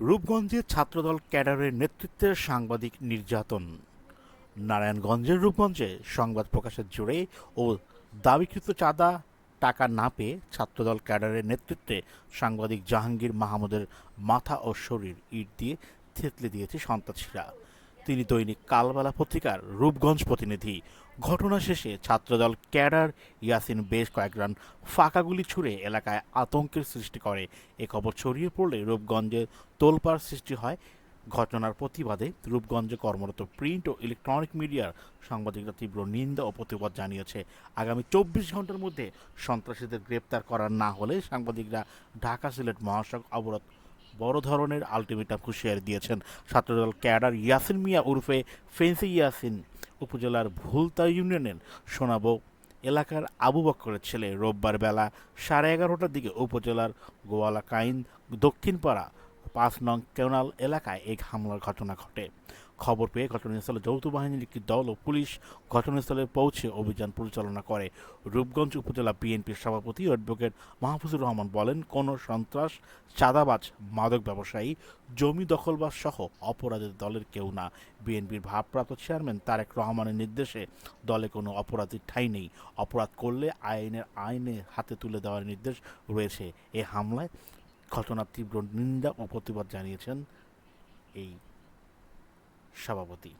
রূপগঞ্জে ছাত্রদল ক্যাডারের নেতৃত্বে সাংবাদিক নির্যাতন। নারায়ণগঞ্জের রূপগঞ্জে সংবাদ প্রকাশের জোরে ও দাবিকৃত চাঁদা টাকা না পেয়ে ছাত্রদল ক্যাডারের নেতৃত্বে সাংবাদিক জাহাঙ্গীর মাহমুদের মাথা ও শরীর ইট দিয়ে থেতলে দিয়েছে সন্ত্রাসীরা। তিনি দৈনিক কালবেলা পত্রিকার রূপগঞ্জ প্রতিনিধি। ঘটনা শেষে ছাত্রদল ক্যাডার ইয়াসিন বেশ কয়েক রান ফাঁকা গুলি ছুড়ে এলাকায় আতঙ্কের সৃষ্টি করে। এ খবর ছড়িয়ে পড়লে রূপগঞ্জে তোলপাড় সৃষ্টি হয়। ঘটনার প্রতিবাদে রূপগঞ্জে কর্মরত প্রিন্ট ও ইলেকট্রনিক মিডিয়ার সাংবাদিকরা তীব্র নিন্দা ও প্রতিবাদ জানিয়েছে। আগামী চব্বিশ ঘণ্টার মধ্যে সন্ত্রাসীদের গ্রেপ্তার করা না হলে সাংবাদিকরা ঢাকা সিলেট মহাসড়ক অবরোধ বড় ধরনের আলটিমেটাম হুঁশিয়ারি দিয়েছেন ছাত্রদল ক্যাডার ইয়াসিন মিয়া উরফে ফেন্সি ইয়াসিন। উপজেলার ভুলতা ইউনিয়নের সোনাবো এলাকার আবু বক্করের ছেলে রোববার বেলা সাড়ে এগারোটার দিকে উপজেলার গোয়ালাকাইন দক্ষিণপাড়া পাঁচ নং কেনাল এলাকায় এই হামলার ঘটনা ঘটে। খবর পেয়ে ঘটনাস্থলে যৌথ বাহিনীর একটি দল ও পুলিশ ঘটনাস্থলে পৌঁছে অভিযান পরিচালনা করে। রূপগঞ্জ উপজেলা বিএনপির সভাপতি অ্যাডভোকেট মাহফুজুর রহমান বলেন, কোনো সন্ত্রাস, চাঁদাবাজ, মাদক ব্যবসায়ী, জমি দখলবাজ সহ অপরাধের দলের কেউ না। বিএনপির ভারপ্রাপ্ত চেয়ারম্যান তারেক রহমানের নির্দেশে দলে কোনো অপরাধীর ঠাঁই নেই। অপরাধ করলে আইনের আইনে হাতে তুলে দেওয়ার নির্দেশ রয়েছে। এ হামলায় ঘটনার তীব্র নিন্দা ও প্রতিবাদ জানিয়েছেন এই সভাপতি।